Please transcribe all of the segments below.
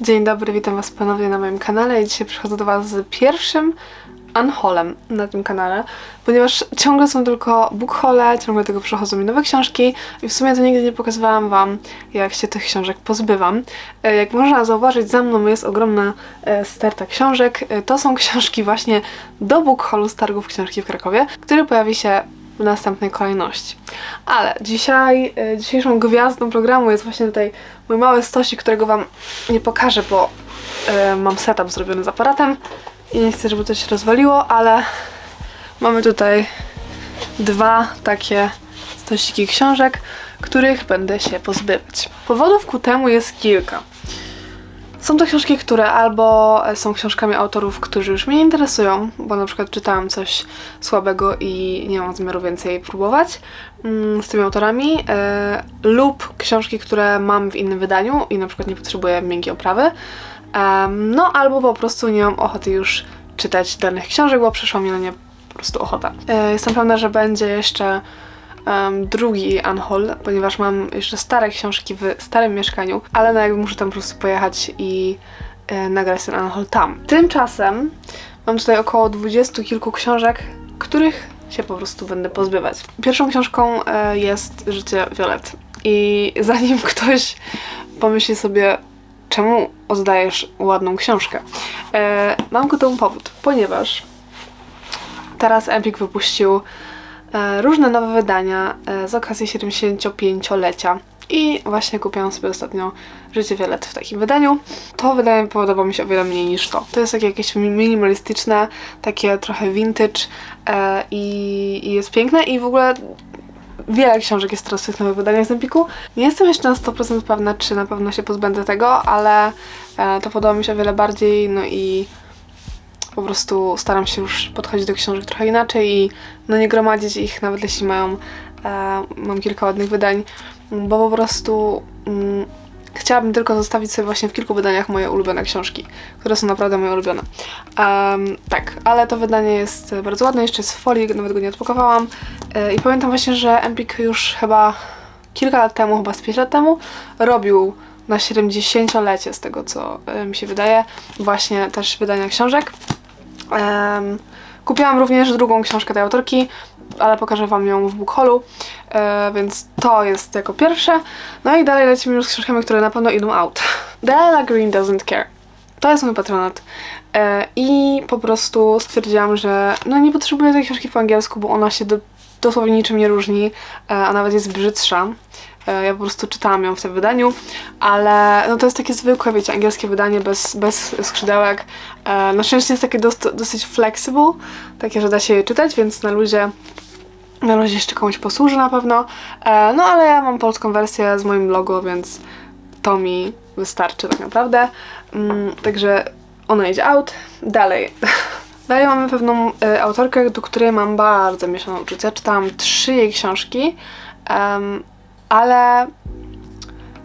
Dzień dobry, witam Was ponownie na moim kanale i dzisiaj przychodzę do Was z pierwszym unhaulem na tym kanale, ponieważ ciągle są tylko bookhole, ciągle tylko przychodzą mi nowe książki i w sumie to nigdy nie pokazywałam Wam, jak się tych książek pozbywam. E, Jak można zauważyć, za mną jest ogromna e, sterta książek. E, To są książki właśnie do bookholu z targów książki w Krakowie, który pojawi się w następnej kolejności. Ale dzisiaj, e, dzisiejszą gwiazdą programu jest właśnie tutaj mój mały stosik, którego Wam nie pokażę, bo e, mam setup zrobiony z aparatem i nie chcę, żeby to się rozwaliło, ale mamy tutaj dwa takie stosiki książek, których będę się pozbywać. Powodów ku temu jest kilka. Są to książki, które albo są książkami autorów, którzy już mnie nie interesują, bo na przykład czytałam coś słabego i nie mam zamiaru więcej próbować mm, z tymi autorami, e, lub książki, które mam w innym wydaniu i na przykład nie potrzebuję miękkiej oprawy, no albo po prostu nie mam ochoty już czytać danych książek, bo przyszła mi na nie po prostu ochota. E, jestem pewna, że będzie jeszcze em, drugi unhaul, ponieważ mam jeszcze stare książki w starym mieszkaniu, ale no jakby muszę tam po prostu pojechać i e, nagrać ten unhaul tam. Tymczasem mam tutaj około dwudziestu kilku książek, których się po prostu będę pozbywać. Pierwszą książką e, jest Życie Violet. I zanim ktoś pomyśli sobie, czemu oddajesz ładną książkę, e, mam ku temu powód, ponieważ teraz Empik wypuścił różne nowe wydania e, z okazji 75-lecia. I właśnie kupiłam sobie ostatnio Życie Violet w takim wydaniu. To wydanie podoba mi się o wiele mniej niż to. To jest takie jakieś mi- minimalistyczne, takie trochę vintage e, i, i jest piękne i w ogóle wiele książek jest teraz w tych nowych wydaniach z Empiku. Nie jestem jeszcze na 100% pewna, czy na pewno się pozbędę tego, ale e, to podoba mi się o wiele bardziej, no i po prostu staram się już podchodzić do książek trochę inaczej i no nie gromadzić ich, nawet jeśli mają, e, mam kilka ładnych wydań, bo po prostu mm, chciałabym tylko zostawić sobie właśnie w kilku wydaniach moje ulubione książki, które są naprawdę moje ulubione. Tak, ale to wydanie jest bardzo ładne, jeszcze jest w folii, nawet go nie odpakowałam E, i pamiętam właśnie, że Empik już chyba kilka lat temu, chyba z 5 lat temu, robił na 70-lecie, z tego co e, mi się wydaje, właśnie też wydania książek. Em, kupiłam również drugą książkę tej autorki, ale pokażę Wam ją w bookholu, e, więc to jest jako pierwsze. No i dalej lecimy już z książkami, które na pewno idą out. Diana Green Doesn't Care. To jest mój patronat. E, I po prostu stwierdziłam, że no nie potrzebuję tej książki po angielsku, bo ona się do, dosłownie niczym nie różni, e, a nawet jest brzydsza. E, Ja po prostu czytałam ją w tym wydaniu, ale no to jest takie zwykłe, wiecie, angielskie wydanie bez, bez skrzydełek. E, Na szczęście jest takie dos- dosyć flexible, takie, że da się je czytać, więc na luzie na luzie jeszcze komuś posłuży na pewno. E, No ale ja mam polską wersję z moim logo, więc to mi wystarczy tak naprawdę. Mm, Także ona idzie out. Dalej. Dalej mamy pewną autorkę, do której mam bardzo mieszane uczucia. Czytałam trzy jej książki, ale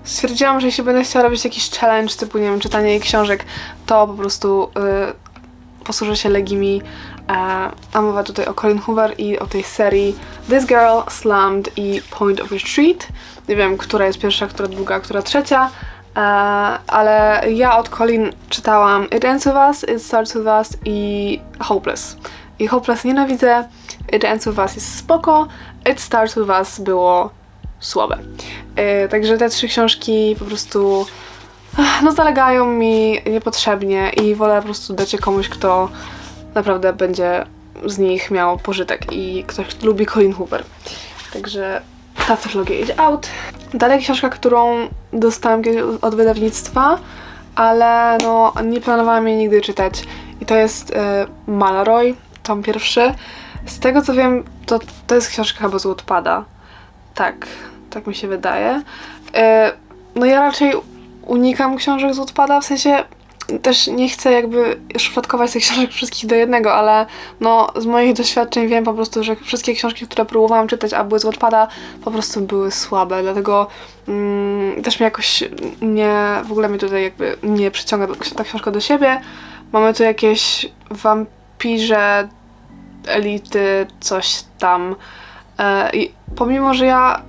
stwierdziłam, że jeśli będę chciała robić jakiś challenge typu, nie wiem, czytanie jej książek, to po prostu y, posłużę się legimi. E, a mowa tutaj o Colin Hoover i o tej serii This Girl, Slammed i Point of Retreat. Nie wiem, która jest pierwsza, która druga, która trzecia. E, ale ja od Colin czytałam It Ends With Us, It Starts With Us i Hopeless. I Hopeless nienawidzę, It Ends With Us jest spoko, It Starts With Us było słabe. Także te trzy książki po prostu no zalegają mi niepotrzebnie i wolę po prostu dać je komuś, kto naprawdę będzie z nich miał pożytek i ktoś lubi Colin Hoover. Także ta trylogia idzie out. Dalej książka, którą dostałam od wydawnictwa, ale no nie planowałam jej nigdy czytać. I to jest e, Malroy, tom pierwszy. Z tego co wiem, to, to jest książka chyba z Wattpada. Tak, tak mi się wydaje. E, no ja raczej unikam książek z Wattpada, w sensie też nie chcę jakby szufladkować tych książek wszystkich do jednego, ale no z moich doświadczeń wiem po prostu, że wszystkie książki, które próbowałam czytać, a były z Wattpada, po prostu były słabe, dlatego mm, też mnie jakoś nie, w ogóle mnie tutaj jakby nie przyciąga ta książka do siebie. Mamy tu jakieś wampirze, elity, coś tam. E, I pomimo, że ja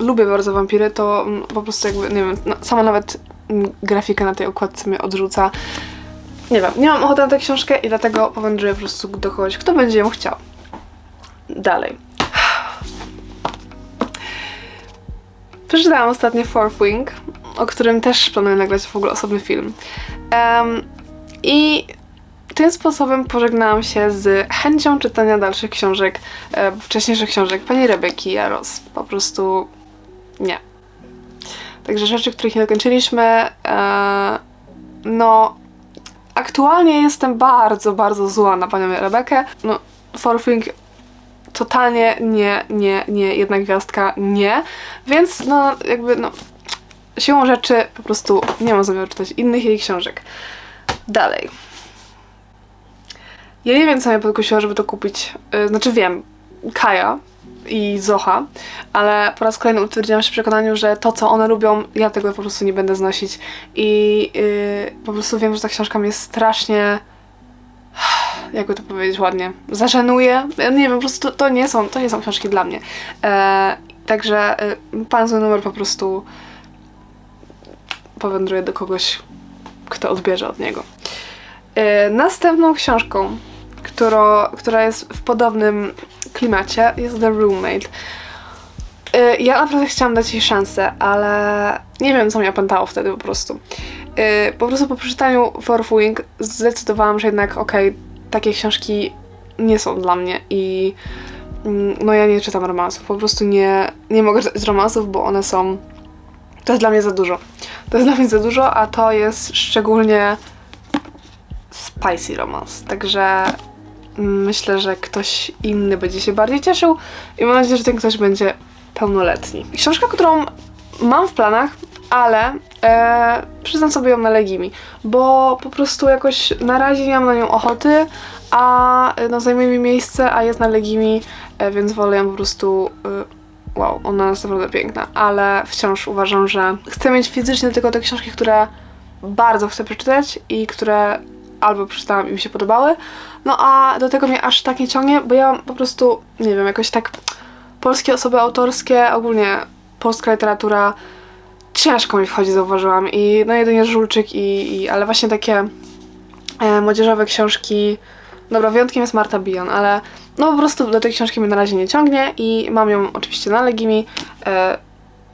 lubię bardzo wampiry, to mm, po prostu jakby, nie wiem, no, sama nawet mm, grafika na tej okładce mnie odrzuca. Nie wiem, nie mam ochoty na tę książkę i dlatego powędruję po prostu do kogoś, kto będzie ją chciał. Dalej. Przeczytałam ostatnio Fourth Wing, o którym też planuję nagrać w ogóle osobny film. Em, I tym sposobem pożegnałam się z chęcią czytania dalszych książek, e, wcześniejszych książek pani Rebeki Jaros. Po prostu nie. Także rzeczy, których nie dokończyliśmy, e, no aktualnie jestem bardzo, bardzo zła na panią Rebekę. No, Forfing totalnie nie, nie, nie, jedna gwiazdka nie, więc no jakby no siłą rzeczy po prostu nie mam zamiaru czytać innych jej książek. Dalej. Ja nie wiem, co mnie podkusiło, żeby to kupić. Yy, znaczy wiem, Kaja i Zocha, ale po raz kolejny utwierdziłam się w przekonaniu, że to, co one lubią, ja tego po prostu nie będę znosić. I yy, po prostu wiem, że ta książka mnie strasznie jakby to powiedzieć ładnie, zażenuje. Ja nie wiem, po prostu to nie są, to nie są książki dla mnie. E, także e, pan zły numer po prostu powędruje do kogoś, kto odbierze od niego. E, następną książką, którą, która jest w podobnym klimacie, jest The Roommate. E, ja naprawdę chciałam dać jej szansę, ale nie wiem, co mnie opętało wtedy po prostu. E, po prostu po przeczytaniu For Wing zdecydowałam, że jednak okej, okay, takie książki nie są dla mnie i mm, no ja nie czytam romansów, po prostu nie, nie mogę czytać romansów, bo one są to jest dla mnie za dużo. To jest dla mnie za dużo, a to jest szczególnie spicy romans. Także myślę, że ktoś inny będzie się bardziej cieszył i mam nadzieję, że ten ktoś będzie pełnoletni. Książka, którą mam w planach, ale e, przyznam sobie ją na Legimi, bo po prostu jakoś na razie nie mam na nią ochoty, a no, zajmuje mi miejsce, a jest na Legimi, e, więc wolę ją po prostu... E, wow, ona jest naprawdę piękna, ale wciąż uważam, że chcę mieć fizycznie tylko te książki, które bardzo chcę przeczytać i które albo przeczytałam i mi się podobały, no a do tego mnie aż tak nie ciągnie, bo ja po prostu, nie wiem, jakoś tak polskie osoby autorskie, ogólnie polska literatura ciężko mi wchodzi, zauważyłam. I no jedynie Żulczyk i, i ale właśnie takie e, młodzieżowe książki. Dobra, wyjątkiem jest Marta Bion, ale no po prostu do tej książki mnie na razie nie ciągnie i mam ją oczywiście na Legimi e,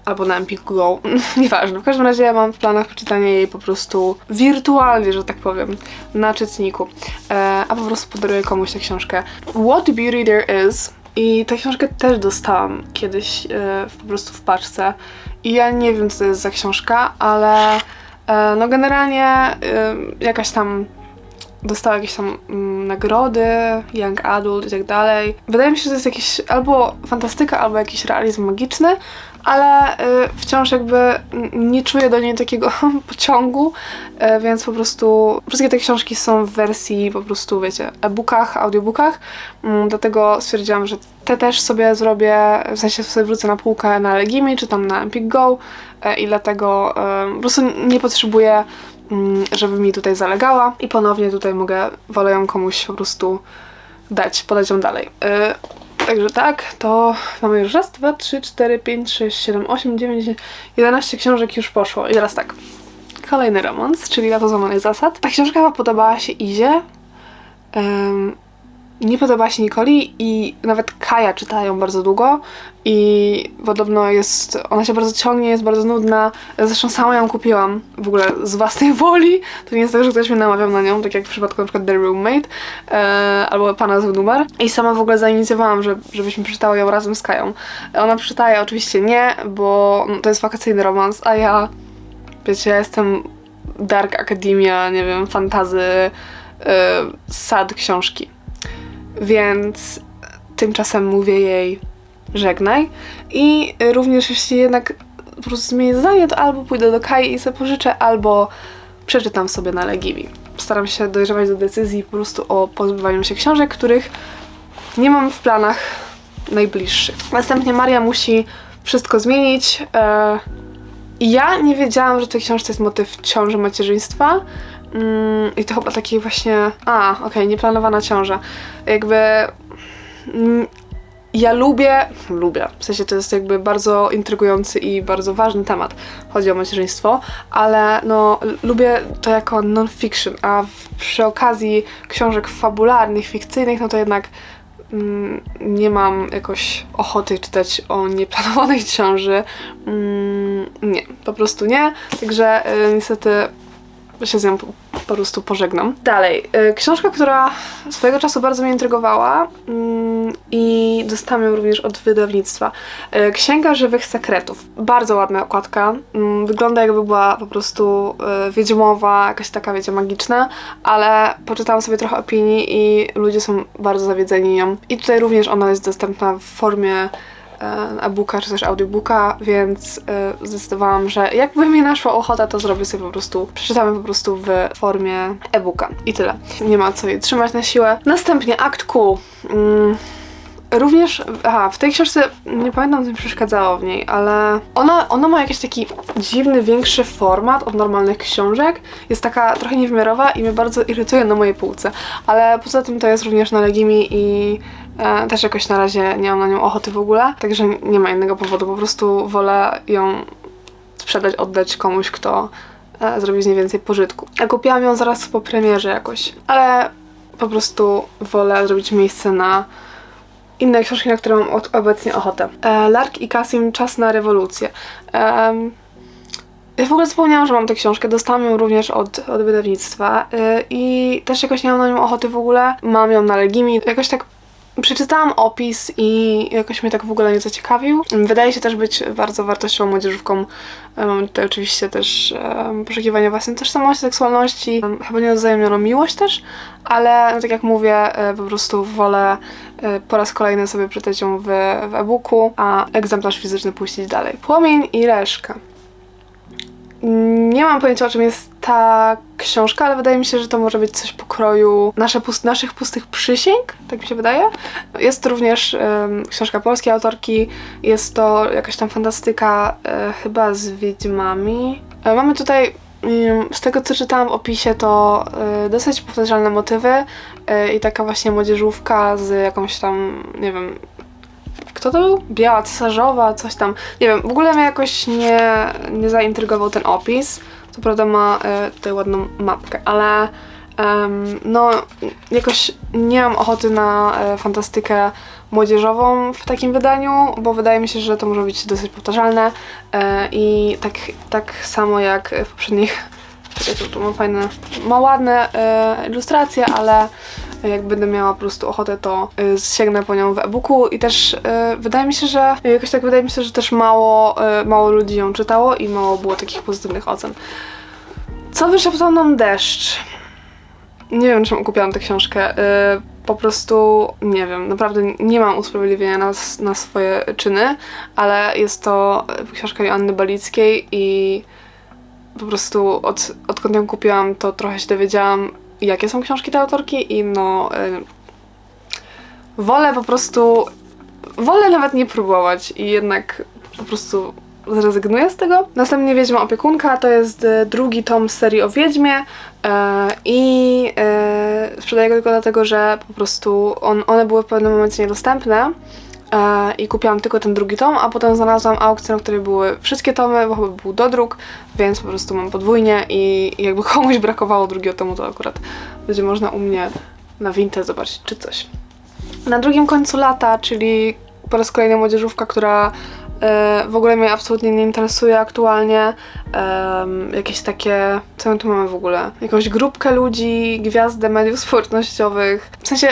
albo na Empik Go, nieważne. W każdym razie ja mam w planach przeczytanie jej po prostu wirtualnie, że tak powiem, na czytniku. E, a po prostu podaruję komuś tę książkę. What Beauty There Is i tę książkę też dostałam kiedyś e, po prostu w paczce i ja nie wiem, co to jest za książka, ale e, no generalnie e, jakaś tam dostała jakieś tam mm, nagrody, young adult i tak dalej. Wydaje mi się, że to jest jakiś albo fantastyka, albo jakiś realizm magiczny, ale y, wciąż jakby nie czuję do niej takiego pociągu, y, więc po prostu wszystkie te książki są w wersji po prostu, wiecie, e-bookach, audiobookach, y, dlatego stwierdziłam, że te też sobie zrobię, w sensie sobie wrócę na półkę na Legimi, czy tam na Empik Go y, i dlatego po prostu nie potrzebuję mm, żeby mi tutaj zalegała. I ponownie tutaj mogę, wolę ją komuś po prostu dać, podać ją dalej. Także tak, to mamy już raz, dwa, trzy, cztery, pięć, sześć, siedem, osiem, dziewięć, jedenaście książek już poszło. I teraz tak. Kolejny romans, czyli Lato złamanych zasad. Ta książka chyba podobała się Izie. Um, nie podobała się Nikoli i nawet Kaja czytała ją bardzo długo i podobno jest, ona się bardzo ciągnie, jest bardzo nudna. Zresztą sama ją kupiłam w ogóle z własnej woli. To nie jest tak, że ktoś mnie namawiał na nią, tak jak w przypadku przykład The Roommate e, albo Pana z numer. I sama w ogóle zainicjowałam, że, żebyśmy przeczytały ją razem z Kają. Ona przeczytaje oczywiście nie, bo no, to jest wakacyjny romans, a ja, wiecie, ja jestem Dark Academia, nie wiem, fantazy, e, sad książki więc tymczasem mówię jej żegnaj. I również jeśli jednak po prostu zmienię zdanie, to albo pójdę do Kai i sobie pożyczę, albo przeczytam sobie na Legimi. Staram się dojrzewać do decyzji po prostu o pozbywaniu się książek, których nie mam w planach najbliższych. Następnie Maria musi wszystko zmienić. E, ja nie wiedziałam, że w tej książce jest motyw ciąży macierzyństwa, Mm, I to chyba taki właśnie. A, okej, okay, nieplanowana ciąża. Jakby. Mm, ja lubię, lubię, w sensie to jest jakby bardzo intrygujący i bardzo ważny temat, chodzi o macierzyństwo, ale no lubię to jako non-fiction, a w, przy okazji książek fabularnych, fikcyjnych, no to jednak mm, nie mam jakoś ochoty czytać o nieplanowanej ciąży. Mm, nie, po prostu nie, także y, niestety się z nią po, prostu pożegnam. Dalej, y, książka, która swojego czasu bardzo mnie intrygowała mm, i dostałam ją również od wydawnictwa. Y, Księga Żywych Sekretów. Bardzo ładna okładka. Mm, Wygląda jakby była po prostu y, wiedźmowa, jakaś taka, wiecie, magiczna, ale poczytałam sobie trochę opinii i ludzie są bardzo zawiedzeni nią. I tutaj również ona jest dostępna w formie e-booka czy też audiobooka, więc e, zdecydowałam, że jakby mi naszła ochota, to zrobię sobie po prostu, przeczytamy po prostu w formie e-booka i tyle. Nie ma co jej trzymać na siłę. Następnie akt Q. Mm. Również, aha, w tej książce nie pamiętam, co mi przeszkadzało w niej, ale ona, ona ma jakiś taki dziwny, większy format od normalnych książek. Jest taka trochę niewymiarowa i mnie bardzo irytuje na mojej półce. Ale poza tym to jest również na Legimi i e, też jakoś na razie nie mam na nią ochoty w ogóle. Także nie ma innego powodu, po prostu wolę ją sprzedać, oddać komuś, kto e, zrobi z niej więcej pożytku. Ja kupiłam ją zaraz po premierze jakoś, ale po prostu wolę zrobić miejsce na inne książki, na które mam obecnie ochotę. E, Lark i Kasim Czas na rewolucję. Em, ja w ogóle zapomniałam, że mam tę książkę. Dostałam ją również od, od wydawnictwa e, i też jakoś nie mam na nią ochoty w ogóle. Mam ją na Legimi. Jakoś tak przeczytałam opis i jakoś mnie tak w ogóle nie zaciekawił. Wydaje się też być bardzo wartościową młodzieżówką. E, Mamy tutaj oczywiście też e, poszukiwanie własnej tożsamości, seksualności, e, chyba nieodzajemnioną miłość też, ale no, tak jak mówię, e, po prostu wolę e, po raz kolejny sobie przeczytać ją w, w e-booku, a egzemplarz fizyczny puścić dalej. Płomień i reszka. Nie mam pojęcia o czym jest ta książka, ale wydaje mi się, że to może być coś pokroju nasze pust naszych pustych przysięg, tak mi się wydaje. Jest również em, książka polskiej autorki, jest to jakaś tam fantastyka e, chyba z wiedźmami. E, mamy tutaj z tego co czytałam w opisie to e, dosyć powtarzalne motywy i taka właśnie młodzieżówka z jakąś tam, nie wiem, kto to był? Biała cesarzowa, coś tam. Nie wiem, w ogóle mnie jakoś nie, nie zaintrygował ten opis. Co prawda ma e, tutaj ładną mapkę, ale no jakoś nie mam ochoty na e, fantastykę młodzieżową w takim wydaniu, bo wydaje mi się, że to może być dosyć powtarzalne e, i tak, tak samo jak w poprzednich Czekaj, tu, mam fajne, ma ładne e, ilustracje, ale jak będę miała po prostu ochotę, to y, sięgnę po nią w e-booku i też y, wydaje mi się, że jakoś tak wydaje mi się, że też mało, mało ludzi ją czytało i mało było takich pozytywnych ocen. Co wyszeptał nam deszcz? Nie wiem, czemu kupiłam tę książkę. Po prostu nie wiem, naprawdę nie mam usprawiedliwienia na, na swoje czyny, ale jest to książka Joanny Balickiej i po prostu od, odkąd ją kupiłam, to trochę się dowiedziałam, jakie są książki tej autorki i no y, wolę po prostu wolę nawet nie próbować i jednak po prostu zrezygnuję z tego. Następnie Wiedźma Opiekunka to jest y, drugi tom serii o Wiedźmie y, i y, sprzedaję go tylko dlatego, że po prostu on, one były w pewnym momencie niedostępne e, i kupiłam tylko ten drugi tom, a potem znalazłam aukcję, na której były wszystkie tomy, bo chyba był dodruk, więc po prostu mam podwójnie i jakby komuś brakowało drugiego tomu, to akurat będzie można u mnie na Wintę zobaczyć czy coś. Na drugim końcu lata, czyli po raz kolejny młodzieżówka, która w ogóle mnie absolutnie nie interesuje aktualnie. Em, jakieś takie, co my tu mamy w ogóle? Jakąś grupkę ludzi, gwiazdę mediów społecznościowych. W sensie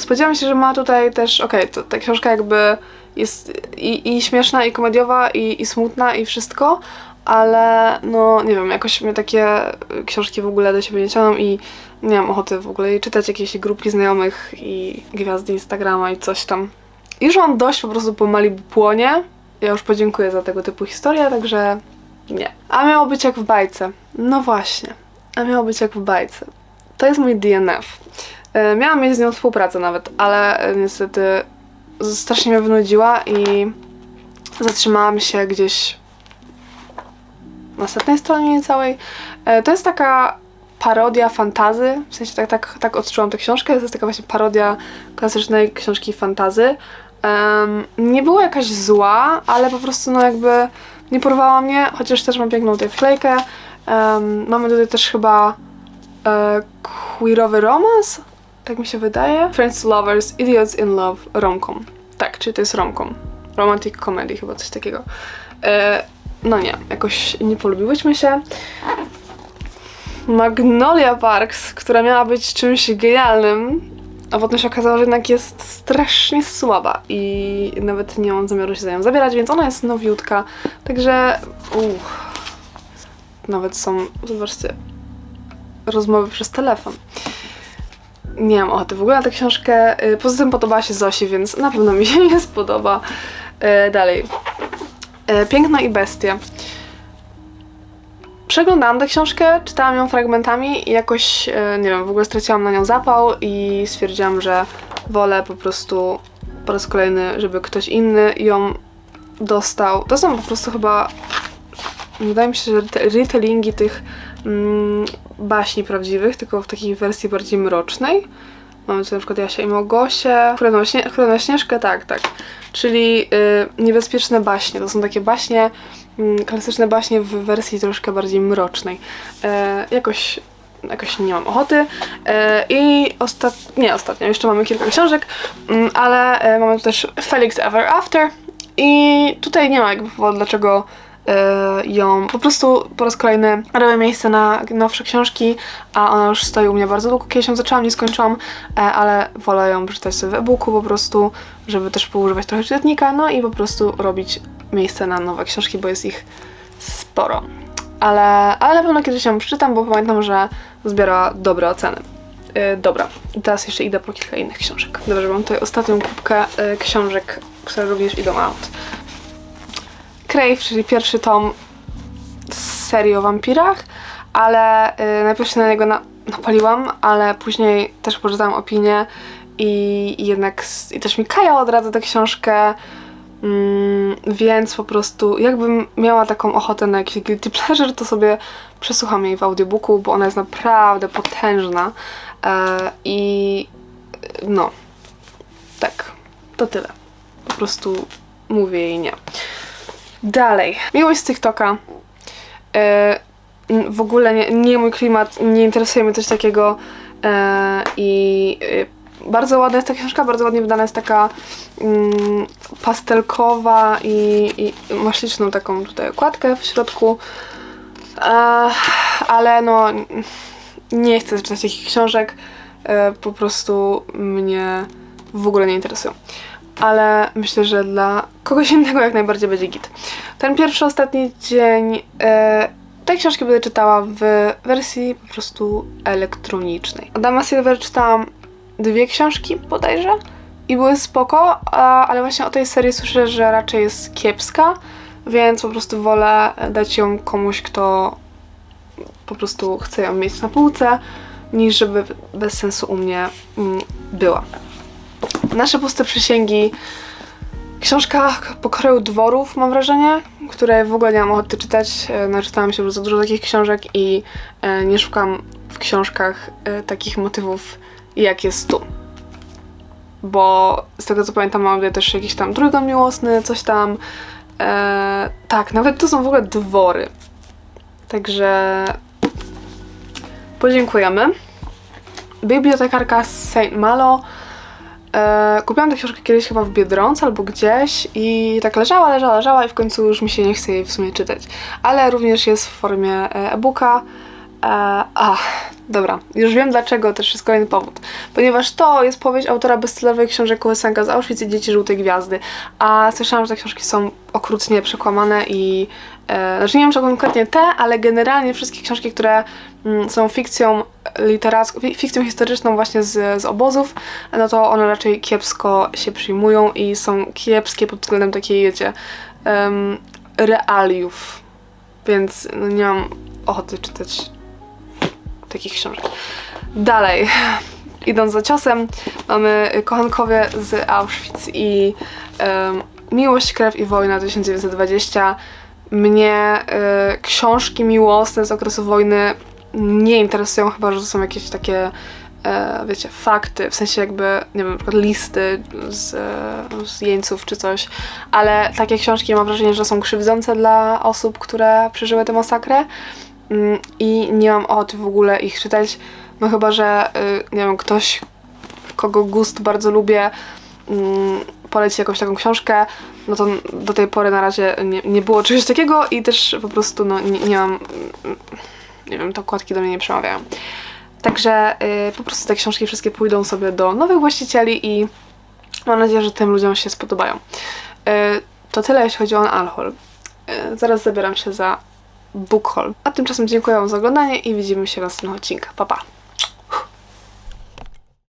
spodziewam się, że ma tutaj też, okej, to ta książka jakby jest i, i śmieszna, i komediowa, i, i smutna, i wszystko, ale no nie wiem, jakoś mnie takie książki w ogóle do siebie nie ciągną i nie mam ochoty w ogóle czytać jakieś grupki znajomych i gwiazdy Instagrama i coś tam. Już mam dość po prostu po Malibu płonie. Ja już podziękuję za tego typu historię, także nie. A miało być jak w bajce. No właśnie. A miało być jak w bajce. To jest mój DNF. E, Miałam mieć z nią współpracę nawet, ale e, niestety strasznie mnie wynudziła i zatrzymałam się gdzieś na setnej stronie niecałej. E, To jest taka parodia fantazy, w sensie tak, tak, tak odczułam tę książkę, to jest taka właśnie parodia klasycznej książki fantazy. Nie była jakaś zła, ale po prostu no jakby nie porwała mnie, chociaż też mam piękną tutaj wklejkę. Em, mamy tutaj też chyba e, queerowy romans, tak mi się wydaje. Friends Lovers, Idiots in Love, romcom. Tak, czyli to jest romcom. Romantic comedy, chyba coś takiego. E, no nie, jakoś nie polubiłyśmy się. Magnolia Parks, która miała być czymś genialnym, a potem się okazało, że jednak jest strasznie słaba i nawet nie mam zamiaru się za nią zabierać, więc ona jest nowiutka, także uff, nawet są, zobaczcie, rozmowy przez telefon. Nie mam ochoty w ogóle na tę książkę. Y, Poza tym podobała się Zosi, więc na pewno mi się nie spodoba. Y, Dalej. Y, Piękno i bestie. Przeglądałam tę książkę, czytałam ją fragmentami i jakoś, e, nie wiem, w ogóle straciłam na nią zapał i stwierdziłam, że wolę po prostu po raz kolejny, żeby ktoś inny ją dostał. To są po prostu chyba, wydaje mi się, że te retellingi tych mm, baśni prawdziwych, tylko w takiej wersji bardziej mrocznej. Mamy tutaj na przykład Jasia i Małgosię, Królewną Śnieżkę, tak, tak. Czyli y, niebezpieczne baśnie. To są takie baśnie, mm, klasyczne baśnie w wersji troszkę bardziej mrocznej. E, jakoś, jakoś nie mam ochoty. E, I ostat... nie ostatnio, jeszcze mamy kilka książek, mm, ale e, mamy tu też Felix Ever After. I tutaj nie ma jakby powodu, dlaczego ją po prostu po raz kolejny robię miejsce na nowsze książki, a ona już stoi u mnie bardzo długo. Kiedyś ją zaczęłam, nie skończyłam, e, ale wolę ją przeczytać sobie w e-booku po prostu, żeby też poużywać trochę czytnika, no i po prostu robić miejsce na nowe książki, bo jest ich sporo. Ale, ale na pewno kiedyś ją przeczytam, bo pamiętam, że zbierała dobre oceny. E, dobra, teraz jeszcze idę po kilka innych książek. Dobrze, mam tutaj ostatnią kubkę e, książek, które również idą out. Crave, czyli pierwszy tom z serii o wampirach, ale y, najpierw się na niego na, napaliłam, ale później też poczytałam opinię i, i jednak i też mi Kaja odradza tę książkę, mm, więc po prostu jakbym miała taką ochotę na jakiś guilty pleasure, to sobie przesłucham jej w audiobooku, bo ona jest naprawdę potężna e, i no, tak, to tyle. Po prostu mówię jej nie. Dalej. Miłość z TikToka. N- w ogóle nie, nie mój klimat, nie interesuje mnie coś takiego. E, I e, bardzo ładna jest ta książka, bardzo ładnie wydana jest taka mm, pastelkowa i, i ma śliczną taką tutaj okładkę w środku. Ale no, nie chcę czytać takich książek. Po prostu mnie w ogóle nie interesują ale myślę, że dla kogoś innego jak najbardziej będzie git. Ten pierwszy, ostatni dzień e, tej książki będę czytała w wersji po prostu elektronicznej. Adama Silver czytałam dwie książki bodajże i były spoko, a, ale właśnie o tej serii słyszę, że raczej jest kiepska, więc po prostu wolę dać ją komuś, kto po prostu chce ją mieć na półce, niż żeby bez sensu u mnie mm, była. Nasze puste przysięgi. Książka pokroju dworów, mam wrażenie, które w ogóle nie mam ochoty czytać. E, Naczytałam się za dużo takich książek i e, nie szukam w książkach e, takich motywów, jak jest tu. Bo z tego co pamiętam, mam też jakiś tam trójkąt miłosny, coś tam. E, tak, nawet to są w ogóle dwory. Także podziękujemy. Bibliotekarka z Saint Malo. E, kupiłam tę książkę kiedyś chyba w Biedronce albo gdzieś i tak leżała, leżała, leżała i w końcu już mi się nie chce jej w sumie czytać. Ale również jest w formie e, e-booka. E, a, dobra, już wiem dlaczego, też jest kolejny powód. Ponieważ to jest powieść autora bestsellerowej książek Kołysanka z Auschwitz i Dzieci Żółtej Gwiazdy. A słyszałam, że te książki są okrutnie przekłamane i znaczy nie wiem, czy konkretnie te, ale generalnie wszystkie książki, które mm, są fikcją literacką, fi- fikcją historyczną właśnie z, z obozów, no to one raczej kiepsko się przyjmują i są kiepskie pod względem takiej, wiecie, em, realiów. Więc no, nie mam ochoty czytać takich książek. Dalej, idąc za ciosem, mamy Kochankowie z Auschwitz i em, Miłość, Krew i Wojna 1920. Mnie e, książki miłosne z okresu wojny nie interesują, chyba że to są jakieś takie e, wiecie, fakty, w sensie jakby, nie wiem, na przykład listy z, z jeńców czy coś, ale takie książki mam wrażenie, że są krzywdzące dla osób, które przeżyły tę masakrę mm, i nie mam ochoty w ogóle ich czytać, no chyba, że, y, nie wiem, ktoś, kogo gust bardzo lubię, mm, poleci jakąś taką książkę, no to do tej pory na razie nie, nie było czegoś takiego i też po prostu no, nie, nie mam, nie wiem, te okładki do mnie nie przemawiają. Także y, po prostu te książki wszystkie pójdą sobie do nowych właścicieli i mam nadzieję, że tym ludziom się spodobają. Y, to tyle, jeśli chodzi o Alhol. Y, zaraz zabieram się za Book Haul. A tymczasem dziękuję Wam za oglądanie i widzimy się w następnym odcinku. Pa, pa!